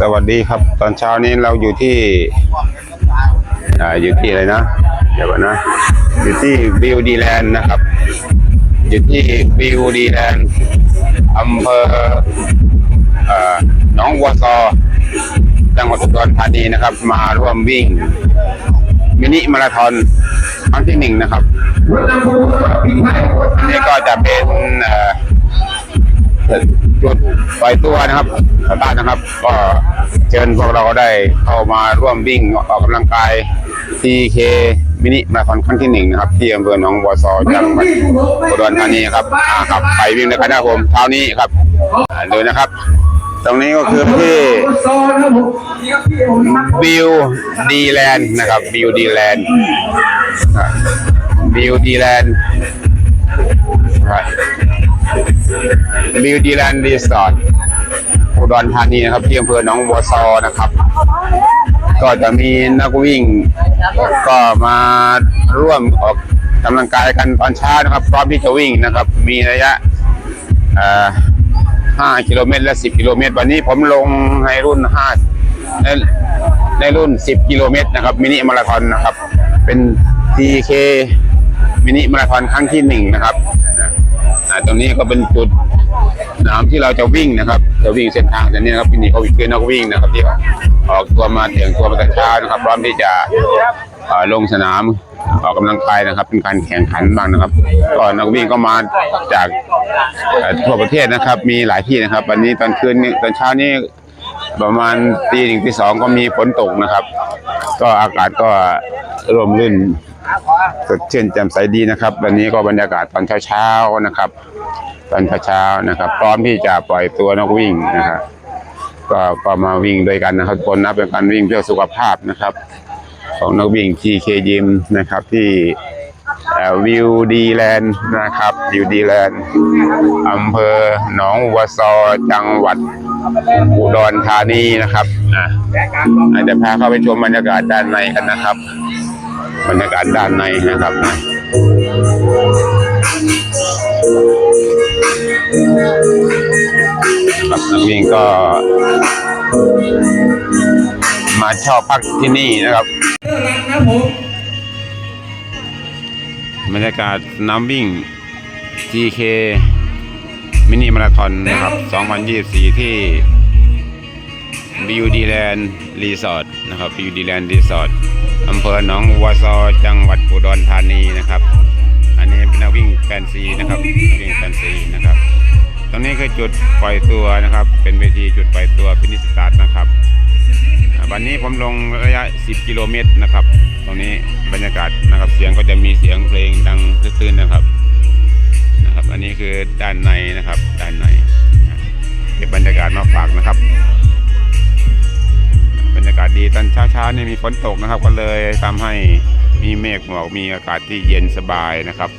สวัสดีครับ ตอนเช้านี้เราอยู่ที่อ่าอยู่ที่อะไรนะ เดี๋ยวนะ อยู่ที่บิวดีแลนด์นะครับ อยู่ที่บิวดีแลนด์อำเภออ่หนองวัวซอจังหวัดอุดรธานีนะครับ มาร่วมวิ่ง มินิมาราธอนครั้งที่หนึ่งนะครับ นี่ก็จะเป็นอ่ ปล่อยตัวนะครับสตาร์นะครับ ก็เชิญพวกเราได้เข้ามาร่วมวิ่งออกกำลังกาย TK มินิมาราธอนครั้งที่หนึ่งนะครับ ที่อำเภอหนองบัวซอจังหวัดอุดรธานีครับอ่าครับ ไปวิ่งด้วยกันครับผมเช้านี้ครับอ่าดูนะครับ ตรงนี้ก็คือที่ซอนะครับผมนี่ครับพี่ผมมาบิวดีแลนด์นะครับบิวดีแลนด์บิวดีแลนด์ บิวดีแลนด์รีสอร์ทอุดรธานีนะครับที่อำเภอหนองบัวซอนะครับ ก็จะมีนักวิ่ง ก็มาร่วมออกกำลังกายกันตอนเช้านะครับ พร้อมที่จะวิ่งนะครับ มีระยะ5กิโลเมตรและ 10 กิโลเมตร วันนี้ผมลงในรุ่น5ในในรุ่น 10 กิโลเมตรนะครับ มินิมาราธอนนะครับ เป็น TK มินิมาราธอนครั้งที่หนึ่งนะครับ ตรงนี้ก็เป็นจุดนามที่เราจะวิ่งนะครับ จะวิ่งเส้นทางแต่นี้นะครับนี่เขาคือนนักวิ่งนะครับที่ออกตัวมาเตียงตัวมาแต่เช้านะครับ พร้อมที่จะลงสนามออกกำลังกายนะครับ เป็นการแข่งขันบ้างนะครับก็นักวิ่งก็มาจากทั่วประเทศนะครับ มีหลายที่นะครับ วันนี้ตอนคืนนี้ตอนเช้านี้ประมาณตีหนึ่งตีสองก็มีฝนตกนะครับ ก็อากาศก็ร่มรื่น สดชื่นแจ่มใสดีนะครับ วันนี้ก็บรรยากาศตอนเช้าๆนะครับ ตอนเช้าๆนะครับ พร้อมที่จะปล่อยตัวนักวิ่งนะครับก็ก็มาวิ่งด้วยกันนะครับคนนับเป็นการวิ่งเพื่อสุขภาพนะครับ ของนักวิ่ง TK Gym นะครับที่วิวดีแลนด์นะครับวิวดีแลนด์อำเภอหนองวัวซอจังหวัดอุดรธานีนะครับอะอาจจะพาเข้าไปชมบรรยากาศด้านในกันนะครับ บรรยากาศด้านในนะครับนะครับนักวิ่งก็ มาเช่าพักที่นี่นะครับบรรยากาศน้ำวิ่ง TK มินิมาราธอนนะครับ 2024 ที่บิวดีแลนด์รีสอร์ทนะครับบิวดีแลนด์รีสอร์ท อำเภอหนองวัวซอจังหวัดอุดรธานีนะครับ อันนี้เป็นนักวิ่งแฟนซีนะครับวิ่งแฟนซีนะครับ ตรงนี้คือจุดปล่อยตัวนะครับ เป็นเวทีจุดปล่อยตัวฟินิสตาร์ทนะครับ วันนี้ผมลงระยะ 10 กิโลเมตรนะครับ ตรงนี้บรรยากาศนะครับเสียงก็จะมีเสียงเพลงดังตื้นๆนะครับนะครับ อันนี้คือด้านในนะครับ ด้านในเก็บบรรยากาศมาฝากนะครับากาศดีตอนเช้าๆนี่มีฝนตกนะครับ ก็เลยทำให้มีเมฆหมอกมีอากาศที่เย็นสบายนะครับ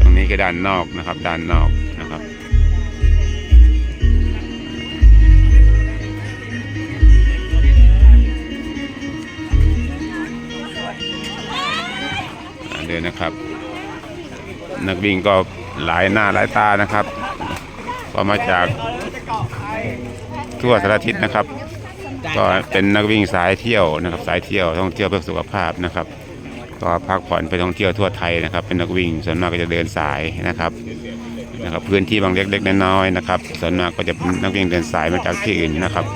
ตรงนี้ก็ด้านนอกนะครับ ด้านนอกนะครับเดินนะครับ นักวิ่งก็หลายหน้าหลายตานะครับ ก็มาจากทั่วสารทิศนะครับ ก็เป็นนักวิ่งสายเที่ยวนะครับสายเที่ยวท่องเที่ยวเพื่อสุขภาพนะครับก็พักผ่อนไปท่องเที่ยวทั่วไทยนะครับ เป็นนักวิ่งส่วนมากก็จะเดินสายนะครับนะครับ พื้นที่บางเล็กๆน้อยๆนะครับส่วนมากก็จะนักวิ่งเดินสายมาจากที่อื่นนะครับ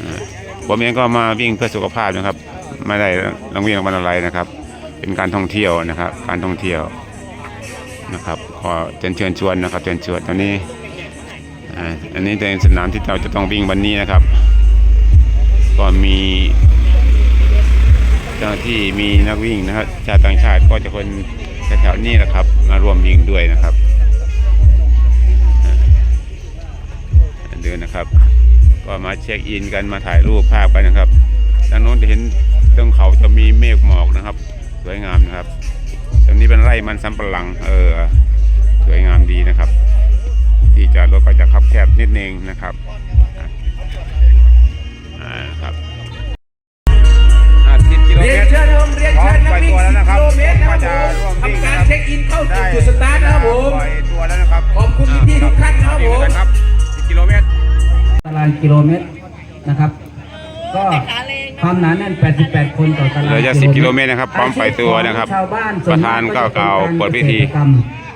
อ่าผมเองก็มาวิ่งเพื่อสุขภาพนะครับ ไม่ได้นักวิ่งวันอะไรนะครับ เป็นการท่องเที่ยวนะครับ การท่องเที่ยวนะครับก็เชิญเชิญชวนนะครับเชิญชวนตอนนี้ อันนี้เป็นสนามที่เราจะต้องวิ่งวันนี้นะครับ ก็มีเจ้าที่มีนักวิ่งนะครับชาวต่างชาติก็จะคนแถวๆนี้นะครับ มาร่วมวิ่งด้วยนะครับเดินนะครับ ก็มาเช็คอินกันมาถ่ายรูปภาพกันนะครับทางโน้นจะเห็นตรงเขาจะมีเมฆหมอกนะครับ สวยงามนะครับตรงนี้เป็นไร่มันสำปะหลัง เออ สวยงามดีนะครับ ที่จอดรถก็จะคับแคบนิดนึงนะครับอ่าอ่าครับอ่า10กิโลเรีเมยนตรเชิญครับผมเรียนเชิญนักวิ่งพร้อมปล่อยตัวแล้วนะครับกิโลเมตรนะครับก็จะร่วมผมวิ่งทำการนะครับเช็คอินเข้าสู่จุดสตาร์ทนะครับผม ปล่อยตัวแล้วนะครับขอบคุณพี่ๆทุกท่านนะครับผมครับ10กิโลเมตรารางกิโลเมตรนะครับ ก็ความหนาแน่น 88 คนต่อตารางเหลือจะ10กิโลเมตรนะครับพร้อมปล่อยตัวนะครับชาวบ้านประธานก็กล่าวเปิดพิธี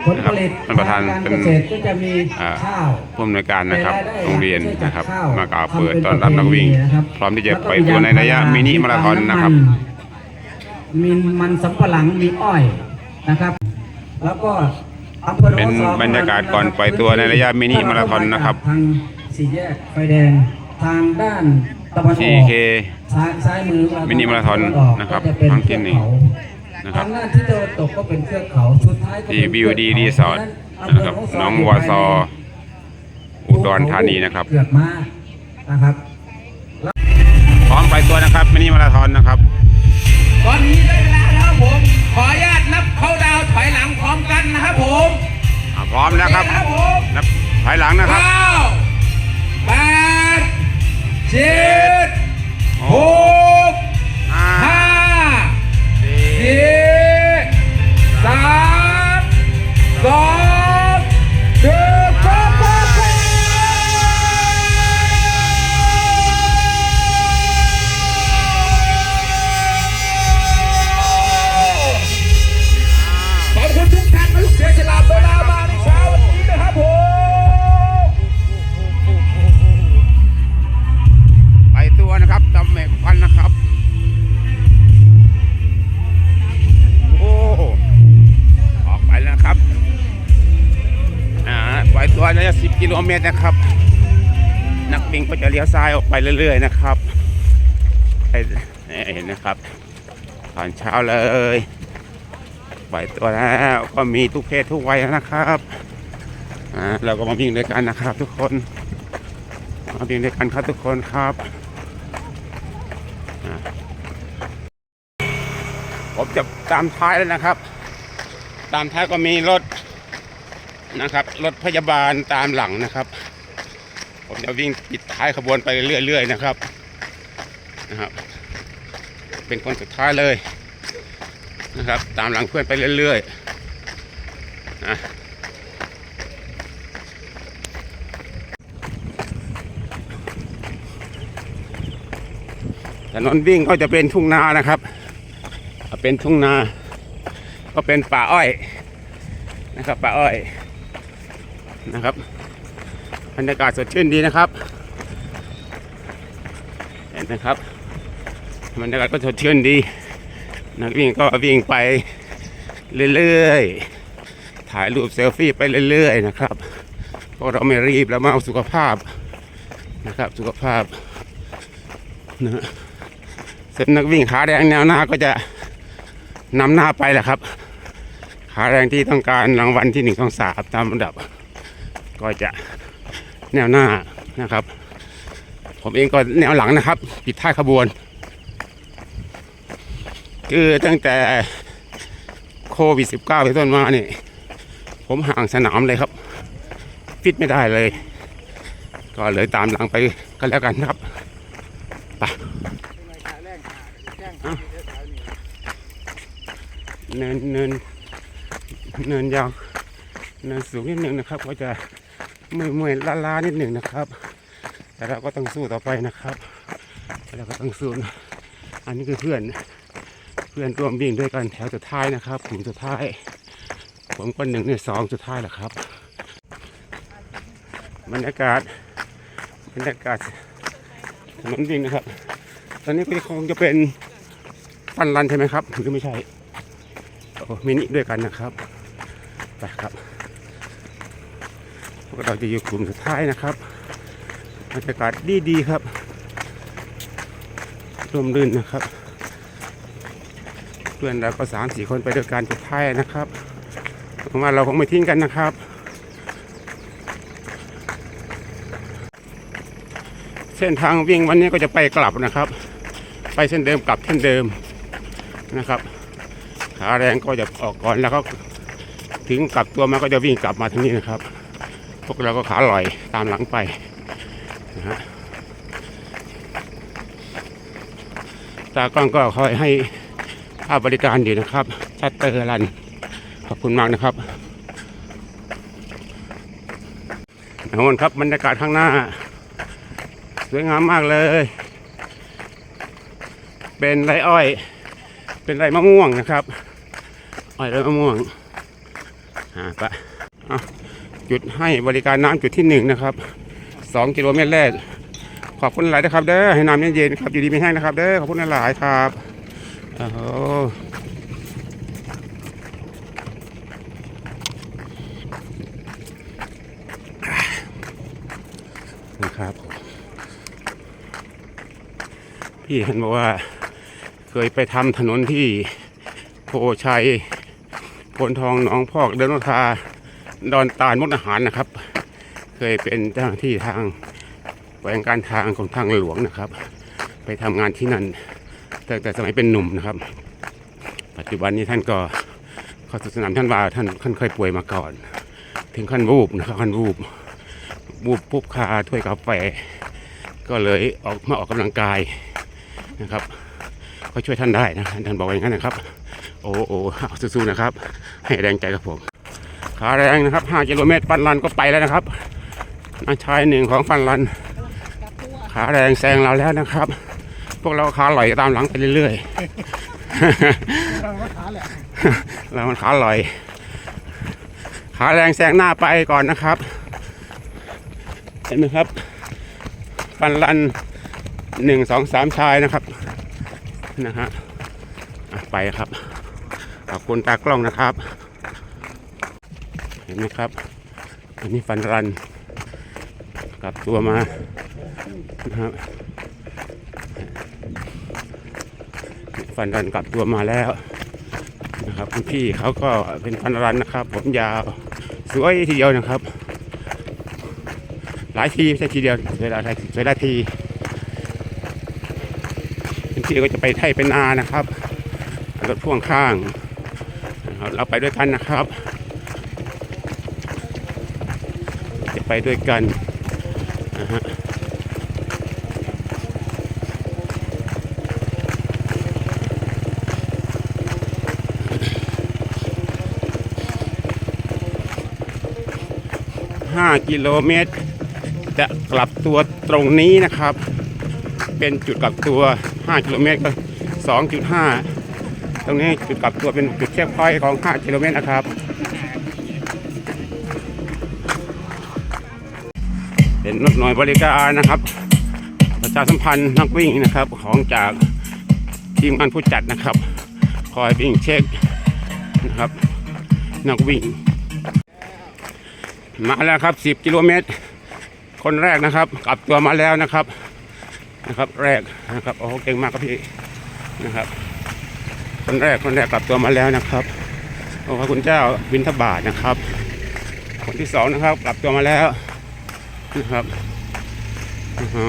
ผลผลิตนะครับท่านประธานเป็นกรเกษตรก็จะมีอ่าข้าวผู้อำนวยการนะครับรายได้โรงเรียนช่วยจนะครับข้วมากล่าวเปิดทำต้อนรับนักวิ่งประเพณีนะครับพร้อมที่จะปล่อยตัวในระยะมินิมาราธอนนะครับ มีมันสำปะหลังมีอ้อยนะครับ แล้วก็อำเภอโเป็นบรรยากาศก่อนปล่อยตัวในระยะมินิมาราธอนนะครับทางสี่แยกไฟแดงทางด้านตะวันออก 4K ซ้ายซ้ายมือเรมินิมาราธอนตวักนะครับก็จะเป็นครั้งที่หนึ่งเทือกเขา นะครับ ทางด้านที่ตะวันตกก็เป็นเทือกเขาสุดท้ายก็ที่เป็น BUD เทือกเขา Resort นะครับน้องวอซอ อุดรธานีนะครับ เกือบมากนะครับ พร้อมปล่อยตัวนะครับมินิมาราธอนนะครับ ตอนนี้ได้เวลาแล้วครับผม ขออนุญาตนับเข้าดาวน์ถอยหลังพร้อมกันนะครับผมอะพร้อมนะครับครับผมนับถอยหลังนะครับเก้าแปดเจ็ดหกห้าห้าสี่สี่ส ส เมตรนะครับ นักวิ่งก็จะเลี้ยวซ้ายออกไปเรื่อย ๆ นะครับให้ให้เห็นนะครับ ตอนเช้าเลยปล่อยตัวแล้วก็มีทุกเพศทุกวัยนะครับอ่าเราก็มาวิ่งด้วยกันนะครับ ทุกคนมาวิ่งด้วยกันครับทุกคนครับผมจะตามท้ายแล้วนะครับ ตามท้ายก็มีรถ นะครับ รถพยาบาลตามหลังนะครับ ผมจะวิ่งปิดท้ายขบวนไปเรื่อยๆนะครับนะครับ เป็นคนสุดท้ายเลยนะครับ ตามหลังเพื่อนไปเรื่อยๆนะถนนวิ่งก็จะเป็นทุ่งนานะครับเป็นทุ่งนา ก็เป็นป่าอ้อยนะครับป่าอ้อย นะครับบรรยากาศสดชื่นดีนะครับเห็นนะครับบรรยากาศก็สดชื่นดี นักวิ่งก็วิ่งไปเรื่อยๆ ถ่ายรูปเซลฟี่ไปเรื่อยๆนะครับ เพราะเราไม่รีบแล้วมาเอาสุขภาพนะครับสุขภาพนะฮะเส้นนักวิ่งขาแดงแนวหน้าก็จะนำหน้าไปแหละครับ ขาแดงที่ต้องการรางวัลที่หนึ่งสองสามตามลำดับ ก็จะแนวหน้านะครับ ผมเองก็แนวหลังนะครับ ปิดท้ายขบวน คือตั้งแต่โควิด -19 ไปนต้นมาเนี่ยผมห่างสนามเลยครับ ฟิตไม่ได้เลย ก็เลยตามหลังไปก็แล้วกันครับไปเนินเนินเนินยาวเนินสูงนิดหนึ่งนะครับก็จะ เมื่อยเมื่อยล้าๆนิดหนึ่งนะครับ แต่เราก็ต้องสู้ต่อไปนะครับเราก็ต้องสู้นะอันนี้คือเพื่อนเพื่อนร่วมวิ่งด้วยกันแถวสุดท้ายนะครับกลุ่มสุดท้าย ผมก็หนึ่งในสองสุดท้ายแหละครับบรรยากาศบรรยากาศถนนวิ่งนะครับ ตอนนี้ก็คงจะเป็นฟันรันใช่ไหมครับหรือไม่ใช่โอ้มินิด้วยกันนะครับไปครับ เราจะอยู่กลุ่มสุดท้ายนะครับบรรยากาศดีดีๆครับร่มรื่นนะครับ เพื่อนเราก็สามสี่คนไปด้วยกันสุดท้ายนะครับหวังว่าเราคงไม่ทิ้งกันนะครับ เส้นทางวิ่งวันนี้ก็จะไปกลับนะครับ ไปเส้นเดิมกลับเส้นเดิมนะครับขาแรงก็จะออกก่อนแล้วก็ถึงกลับตัวมาก็จะวิ่งกลับมาทางนี้นะครับ พวกเราก็ขาลอยตามหลังไปนะฮะตากล้องก็คอยให้ภาพบริการอยู่นะครับ ชัตเตอร์รัน ขอบคุณมากนะครับนะวันครับบรรยากาศข้างหน้า สวยงามมากเลย เป็นไรอ้อย เป็นไรมะม่วงนะครับ อ้อยไรมะม่วง อ่าไปะ จุดให้บริการน้ำจุดที่หนึ่งนะครับสองกิโลเมตรแรก ขอบคุณหลายนะครับเด้อให้น้ำเย็นๆครับอยู่ดีไม่แห้งนะครับเด้อขอบคุณหลายๆครับโอ้นะครับ พี่เห็นบอกว่า เคยไปทำถนนที่โพชัยโพนทองหนองพอกเดินนคา ดอนตาลมุกอาหารนะครับ เคยเป็นเจ้าหน้าที่ทางแหวงการทางของทางหลวงนะครับ ไปทำงานที่นั่นตั้งแต่สมัยเป็นหนุ่มนะครับ ปัจจุบันนี้ท่านก็เข้าสู่สนามท่านว่าท่านท่านเคยป่วยมาก่อน ถึงขั้นวูบนะครับขั้นวูบวูบปุ๊บคาถ้วยกาแฟก็เลยออกมาออกกำลังกายนะครับ ก็ช่วยท่านได้นะท่านบอกอย่างนั้นนะครับ โอ้โอ้สู้ๆนะครับ ให้แรงใจกับผม ขาแรงนะครับ5กิโลเมตรฟันรันก็ไปแล้วนะครับนักชายหนึ่งของฟันรัน ขาแรงแซงเราแล้วนะครับ พวกเราขาลอยตามหลังไปเรื่อยๆเรามันขาลอย ขาแรงแซงหน้าไปก่อนนะครับ เห็นไหมครับ ฟันรันหนึ่งสองสามชายนะครับนะฮะอะไปครับขอบคุณตากล้องนะครับ เห็นไหมครับ อันนี้ฟันรันกลับตัวมานะครับฟันรันกลับตัวมาแล้วนะครับคุณพี่เขาก็เป็นฟันรันนะครับ ผมยาวสวยทีเดียวนะครับ หลายทีไม่ใช่ทีเดียวเวลาเวลาทีพื้นที่ก็จะไปไทยเป็นานะครับรถพ่วงข้างเราไปด้วยกันนะครับ จะ ไปด้วยกันนะฮะห้ากิโลเมตร จะกลับตัวตรงนี้นะครับ เป็นจุดกลับตัว 5 กิโลเมตรก็2.5 ตรงนี้จุดกลับตัวเป็นจุดเช็คพอยต์ของ 5 กิโลเมตรนะครับ็นรถหน่วยบริการนะครับ ประชาสัมพันธ์นักวิ่งนะครับ ของจากทีมงานผู้จัดนะครับ คอยวิ่งเช็คนะครับ นักวิ่ง มาแล้วครับ 10 กิโลเมตร คนแรกนะครับ กลับตัวมาแล้วนะครับนะครับ แรกนะครับโอ้เก่งมากครับพี่นะครับ คนแรกคนแรกกลับตัวมาแล้วนะครับโอ้พระคุณเจ้าบินทบาทนะครับ คนที่สองนะครับ กลับตัวมาแล้ว นะครับอือฮึ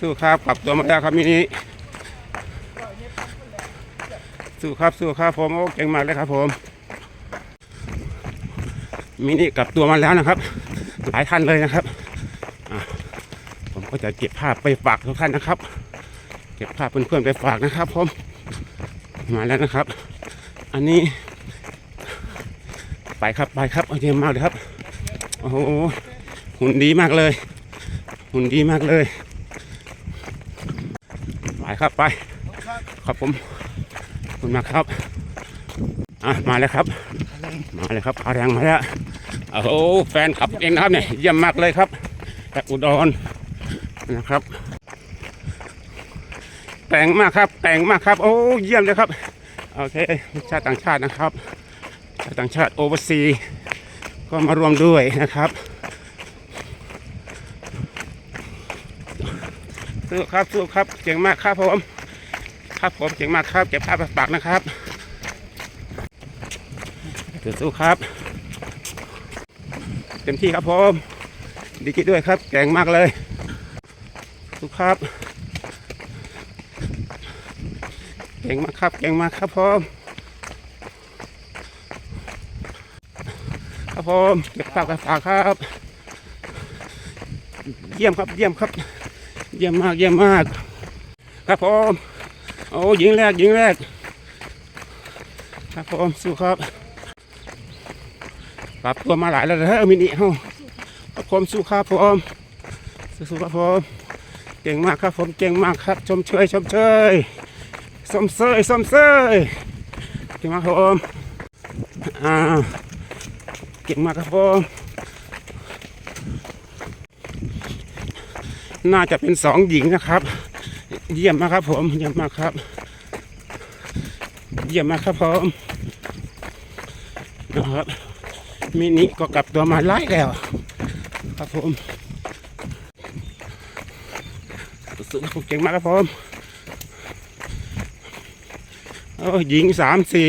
สู้ครับกลับตัวมาแล้วครับมินิสู้ครับสู้ครับผมโอ้เก่งมากเลยครับผมมินิกลับตัวมาแล้วนะครับ หลายท่านเลยนะครับผมก็จะเก็บภาพไปฝากทุกท่านนะครับ เก็บภาพเพื่อนๆไปฝากนะครับผมมาแล้วนะครับ อันนี้ ครับไปครับเอเยี่ยมมากเลยครับโอ้โหหุ่นดีมากเลย หุ่นดีมากเลยไปครับไปครับผมขอบคุณมากครับอะมาแล้วครับ มาเลยครับขาแรงมาแล้วโอ้โหแฟนขับเองนะครับเนี่ยเยี่ยมมากเลยครับจากอุดรนะครับแต่งมากครับแต่งมากครับ โอ้เยี่ยมเลยครับโอเคชาติต่างชาตินะครับ ต่างชาติโอเวอร์ซีก็มารวมด้วยนะครับสู้ครับสู้ครับเก่งมากครับผมครับผมเก่งมากครับเก็บภาพปากนะครับสู้ครับ เต็มที่ครับผมดีกิด้วยครับแก่งมากเลยสู้ครับเก่งมากครับเก่งมากครับผมครับ ผมเก็บฝากกับฝากครับ เยี่ยมครับเยี่ยมครับ เยี่ยมมากเยี่ยมมาก ครับผมโอ้ยิงแรกยิงแรก ครับผมสู้ครับปรับตัวมาหลายแล้วเด้อมินิเฮาครับผมสู้ครับผมสู้ครับผมเก่งมากครับผมเก่งมากครับ ชมเชยชมเชยสมเสยสมเสยเก่งมากครับผมอ่า เก่งมากครับผมน่าจะเป็นสองหญิงนะครับ เยี่ยมมากครับผม เยี่ยมมากครับ เยี่ยมมากครับผมนะครับมินิก็กลับตัวมาไล่แล้ว ครับผมสุดเก่งมากครับผมโอ้หญิงสามสี่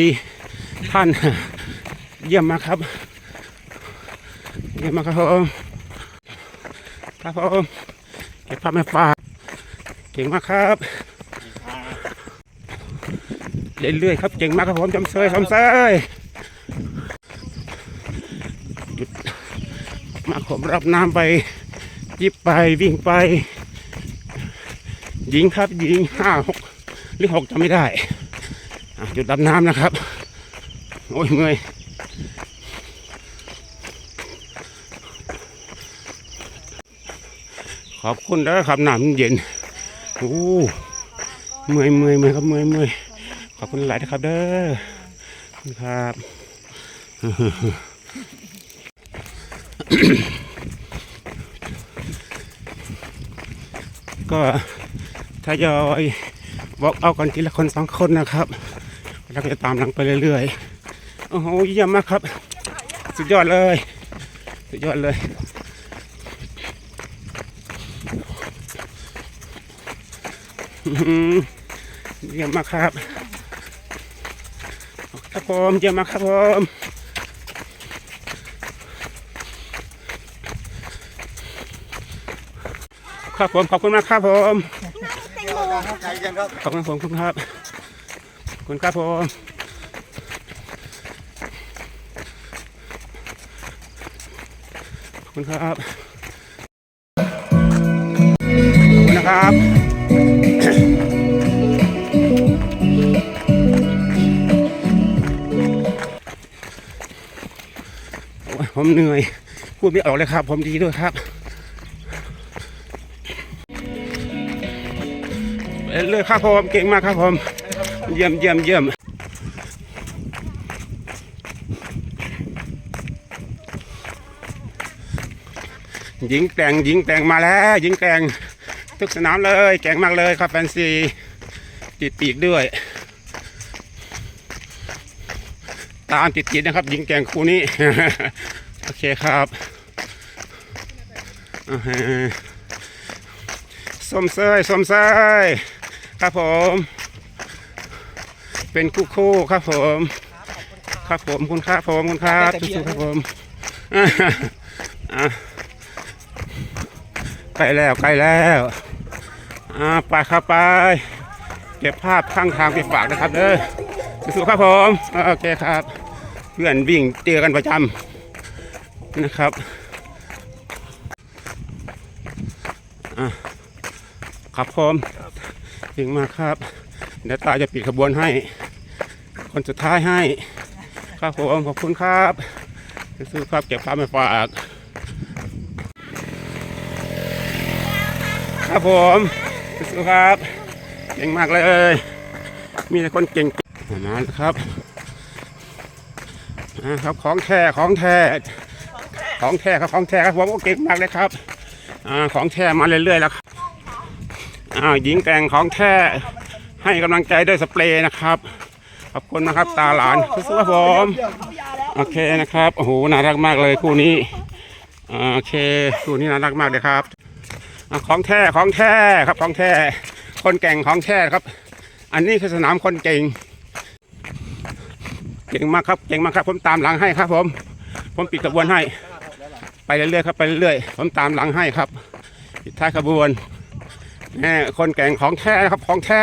ท่าน เยี่ยมมากครับ เยี่ยมมากครับผมครับผมเก็บภาพมาฝากเก่งมากครับ เรื่อยๆครับเก่งมากครับผมจำเซยจำเซยหยุดมาผมรับน้ำไปยิบไปวิ่งไป ยิงครับยิงห้าหกหรือหกจำไม่ได้หยุดดับน้ำนะครับ โอ้ยเมื่อย อบคุณเด้อครับน้ำเย็นโอ้เมื่อยเมื่อยเมื่อยครับเมื่อยเมื่อยขอบคุณหลายนะครับเด้อครับก็ทยอยบอกเอากันทีละคนสองคนนะครับแล้วก็จะตามหลังไปเรื่อยๆโอ้โหเยี่ยมมากครับ สุดยอดเลย สุดยอดเลย อื้อหือ เยี่ยมมากครับครับผมเยี่ยมมากครับผมครับผมขอบคุณมากครับผมขอบคุณผมคุณครับคุณครับผมขอบคุณครับขอบคุณนะครับ ผมเหนื่อย พูดไม่ออกเลยครับ ผมดีด้วยครับเลยครับผมเก่งมากครับผมเยี่ยมเยี่ยมเยี่ยมหญิงแต่งหญิงแต่งมาแล้วหญิงแต่งทุกสนามเลยเก่งมากเลยครับแฟนซีติดปีกด้วย ตามติดๆนะครับ หญิงแกงคู่นี้ โอเคครับส้มเซยส้มเซยครับผม เป็นคู่คู่ครับผม ครับผมคุณครับผมคุณครับสู้ๆครับผมใกล้แล้วใกล้แล้วไปครับไปเก็บภาพข้างทางไปฝากนะครับเด้อสู้ๆครับผม โอเคครับ เพื่อนวิ่งเจอกันประจำนะครับอะครับผมถึงมากครับ เดี๋ยวตาจะปิดขบวนให้ คนสุดท้ายให้ ครับผมขอบคุณครับซื้อครับเก็บภาพมาฝากครับผมสู้ๆครับ เก่งมากเลย มีแต่คนเก่งมาแล้วครับ ครับของแท้ของแท้ของแท้ครับของแท้ครับผมก็เก่งมากเลยครับอของแท้มาเรื่อยๆแล้วครับอ้าวหญิงแต่งของแท้ให้กำลังใจด้วยสเปรย์นะครับขอบคุณนะครับตาหลานสู้ๆครับผมโอเคนะครับโอ้โหน่ารักมากเลยคู่นี้อ่าโอเคคู่นี้น่ารักมากเลยครับของแท้ของแท้ครับของแท้คนแก่งของแท้ครับ อันนี้คือสนามคนเก่ง ก่งมากครับเก่งมากครับ ผมตามหลังให้ครับผม ผมปิดขบวนให้ ไปเรื่อยๆครับไปเรื่อยๆผมตามหลังให้ครับปิดท้ายขบวนแม่คนแก่งของแท้ครับของแท้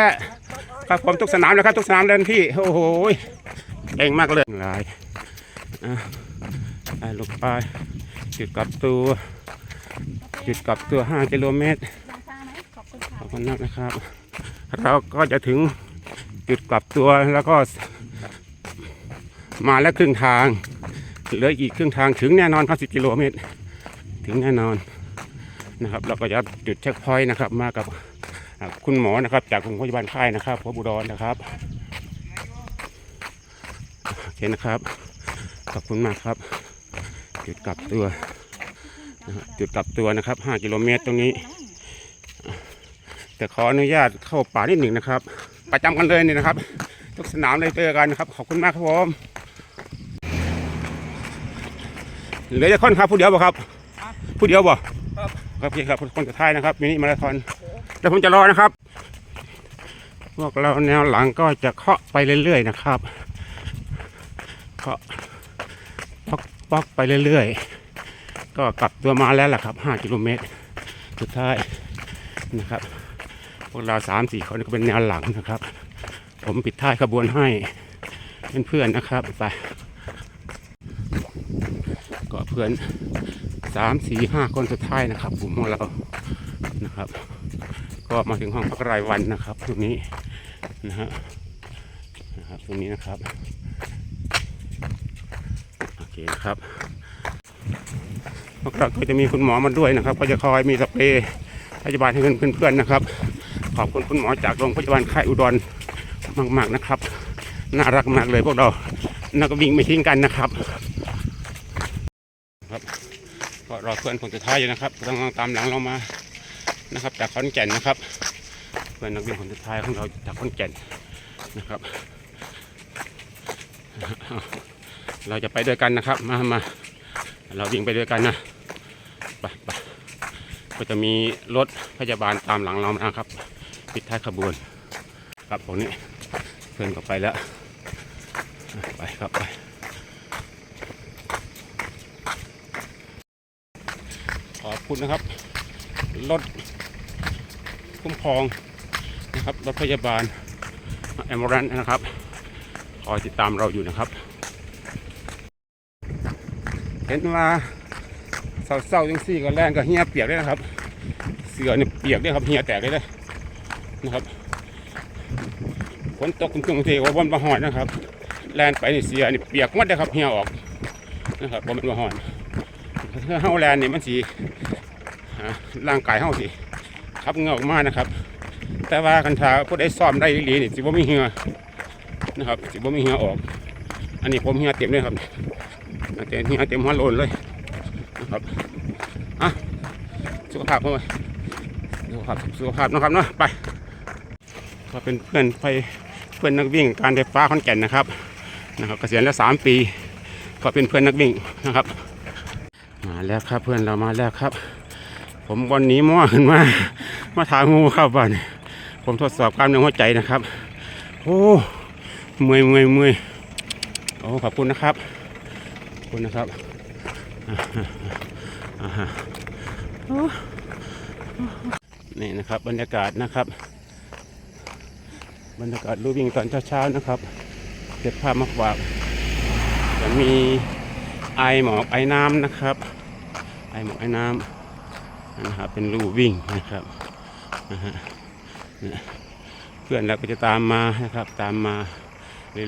ครับผมทุกสนามเลยครับทุกสนามเล่นพี่โอ้โหเก่งมากเลยหลายอะไปลงไปจุดกลับตัวจุดกลับตัว 5 กิโลเมตรขอบคุณมากนะครับ เราก็จะถึงจุดกลับตัวแล้วก็ มาแล้วครึ่งทาง เหลืออีกครึ่งทางถึงแน่นอนครับ10กิโลเมตร ถึงแน่นอนนะครับ เราก็จะจุดเช็คพอยต์นะครับ มากับคุณหมอนะครับ จากโรงพยาบาลค่ายนะครับพบบุดรนะครับโอเคนะครับ ขอบคุณมากครับ จุดกลับตัวจุดกลับตัวนะครับ 5 กิโลเมตรตรงนี้ แต่ขออนุญาตเข้าป่านิดหนึ่งนะครับ ประจำกันเลยนี่นะครับ ทุกสนามเลยเจอกันนะครับ ขอบคุณมากครับผม เหลือจะค่อนครับผู้เดียวบ่ครับผู้เดียวบ่ครับพี่ครับคนสุดท้ายนะครับมินิมาราธอนเดี๋ยวผมจะรอนะครับ พวกเราแนวหลังก็จะเคาะไปเรื่อยๆนะครับเคาะป๊อกป๊อกไปเรื่อยๆ ก็กลับตัวมาแล้วล่ะครับ 5 กิโลเมตร สุดท้ายนะครับ พวกเราสามสี่คนก็เป็นแนวหลังนะครับ ผมปิดท้ายขบวนให้เพื่อนๆนะครับไปก็เพื่อนสามสี่ห้าคนสุดท้ายนะครับกลุ่มของเรานะครับ ก็มาถึงห้องพักรายวันนะครับตรงนี้นะฮะนะครับตรงนี้นะครับโอเคครับพวกเราก็จะมีคุณหมอมาด้วยนะครับ ก็จะคอยมีสเปรย์พยาบาลให้เพื่อนๆนะครับ ขอบคุณคุณหมอจากโรงพยาบาลค่ายอุดรมาก ๆนะครับ น่ารักมากเลยพวกเรานักวิ่งไม่ทิ้งกันนะครับ รอเพื่อนคนสุดท้ายอยู่นะครับกำลังตามหลังเรามานะครับ จากขอนแก่นนะครับ เพื่อนนักวิ่งคนสุดท้ายของเราจากขอนแก่นนะครับ เราจะไปด้วยกันนะครับ มามาเราวิ่งไปด้วยกันนะไปไปก็จะมีรถพยาบาลตามหลังเรานะครับ ปิดท้ายขบวน ครับตรงนี้เพื่อนก็ไปแล้ว ไปครับไป ขอบ คุณนะครับ รถคุ้มครองนะครับ รถพยาบาลแอมบูรันนะครับ คอยติดตามเราอยู่นะครับ เห็นว่าเศร้าๆจังซี่ก็แล่นก็เหียเปียกเลยนะครับ เสือเนี่ยเปียกด้วยครับเหียแตกเลยเลยนะครับฝนตกตึงๆทีว่าบนบะหอนนะครับ แล่นไปนี่เสือนี่เปียกหมดเลยครับเหียออกนะครับบนบะหอนถ้าเฮาแลนนี่มันสี ร่างกายเฮาสิขับเงือกมานะครับ แต่ว่าคันทาผู้ใดซ้อมได้ดีๆนี่สิบ่มีเหงื่อนะครับสิบ่มีเหงื่อออก อันนี้ผมเหงื่อเต็มเลยครับเต็มเหงื่อเต็มหัวโลนเลยนะครับอะสุขภาพเพื่อนสุขภาพสุขภาพนะครับเนาะไปก็เป็นเพื่อนไปเพื่อนนักวิ่งการไฟฟ้าขอนแก่นนะครับนะครับเกษียณแล้วสามปี ก็เป็นเพื่อนนักวิ่งนะครับมาแล้วครับเพื่อนเรามาแล้วครับ ผมวันนี้มั่วขึ้นมา มาถามงูครับวันนี้ผมทดสอบกล้ามเนื้อหัวใจนะครับ โอ้เมื่อยเมื่อยเมื่อยโอ้ขอบคุณนะครับขอบคุณนะครับอ่าฮะอ่าฮะโอ้นี่นะครับ บรรยากาศนะครับ บรรยากาศรูวิ่งตอนเช้าๆนะครับเก็บภาพมาฝากจะมีไอหมอกไอน้ำนะครับ ไอหมอกไอน้ำ นะครับเป็นรูวิ่งนะครับนะฮะเพื่อนเราก็จะตามมานะครับตามมา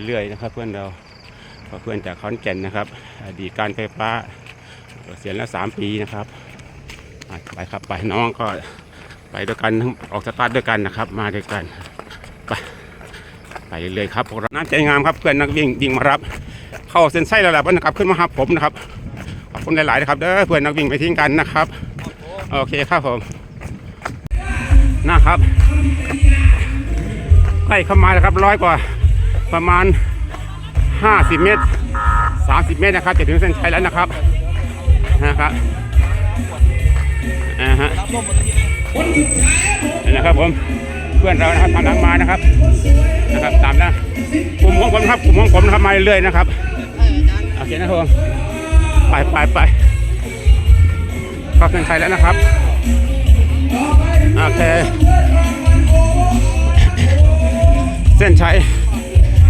เรื่อยๆนะครับ เพื่อนเราเพื่อนจากขอนแก่นนะครับอดีตการไฟฟ้าเกษียณแล้วสามปีนะครับไปครับไปน้องก็ไปด้วยกันออกสตาร์ทด้วยกันนะครับ มาด้วยกันไปไปเรื่อยครับพวกเราน้ำใจงามครับเพื่อนนักวิ่งยิงมารับ เข้าเส้นไส้แล้วล่ะเพื่อนนะครับขึ้นมาครับผมนะครับขอบคุณหลายๆนะครับเด้อเพื่อนนักวิ่งไปทิ้งกันนะครับ โอเคครับผมนะครับ ใกล้เข้ามาแล้วครับร้อยกว่าประมาณ 50 เมตร 30 เมตรนะครับจะถึงเส้นชัยแล้วนะครับนะครับอ่าฮะนี่นะครับผมเพื่อนเรานะครับตามหลังมานะครับนะครับตามนะกลุ่มของผมนะครับกลุ่มของผมนะครับมาเรื่อยๆนะครับโอเคนะผมไปไปไป เข้าเส้นชัยแล้วนะครับ โอเค เส้นชัย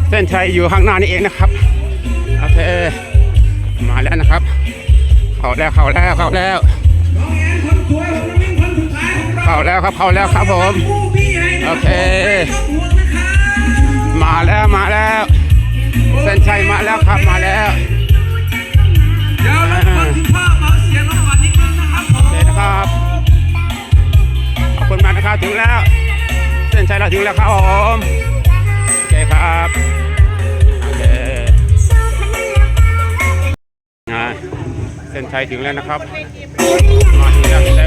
เส้นชัยอยู่ข้างหน้านี่เองนะครับ โอเค มาแล้วนะครับ เข้าแล้วเข้าแล้วเข้าแล้ว เข้าแล้วครับเข้าแล้วครับผม โอเค มาแล้วมาแล้ว เส้นชัยมาแล้วครับมาแล้ว นครับขอบคุณมากนะครับถึงแล้ว เส้นชัยเราถึงแล้วครับผมโอเคครับโอเคเส้นชัยถึงแล้วนะครับมาถึงแล้ว